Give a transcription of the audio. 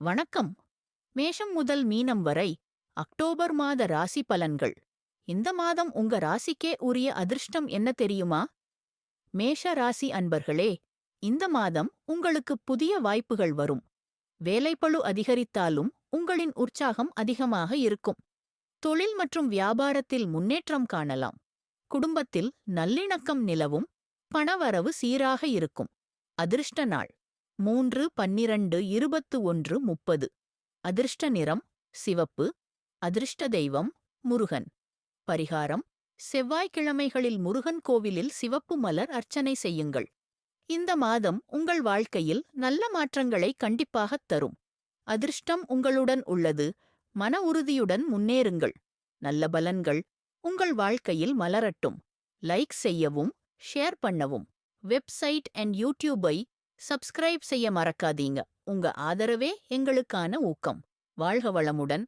வணக்கம். மேஷம் முதல் மீனம் வரை அக்டோபர் மாத ராசி பலன்கள். இந்த மாதம் உங்க ராசிக்கே உரிய அதிர்ஷ்டம் என்ன தெரியுமா? மேஷ ராசி அன்பர்களே இந்த மாதம் உங்களுக்கு புதிய வாய்ப்புகள் வரும். வேலைப்பளு அதிகரித்தாலும் உங்களின் உற்சாகம் அதிகமாக இருக்கும். தொழில் மற்றும் வியாபாரத்தில் முன்னேற்றம் காணலாம். குடும்பத்தில் நல்லிணக்கம் நிலவும் பணவரவு சீராக இருக்கும். அதிர்ஷ்ட நாள். மூன்று பன்னிரண்டு இருபத்து ஒன்று முப்பது. அதிர்ஷ்ட நிறம் சிவப்பு. அதிர்ஷ்ட தெய்வம் முருகன். பரிகாரம் செவ்வாய்க்கிழமைகளில் முருகன் கோவிலில் சிவப்பு மலர் அர்ச்சனை செய்யுங்கள். இந்த மாதம் உங்கள் வாழ்க்கையில் நல்ல மாற்றங்களை கண்டிப்பாகத் தரும். அதிர்ஷ்டம் உங்களுடன் உள்ளது. மன உறுதியுடன் முன்னேறுங்கள். நல்ல பலன்கள் உங்கள் வாழ்க்கையில் மலரட்டும். லைக் செய்யவும் ஷேர் பண்ணவும். வெப்சைட் அண்ட் யூடியூபை சப்ஸ்கிரைப் செய்ய மறக்காதீங்க. உங்க ஆதரவே எங்களுக்கான ஊக்கம். வாழ்க வளமுடன்.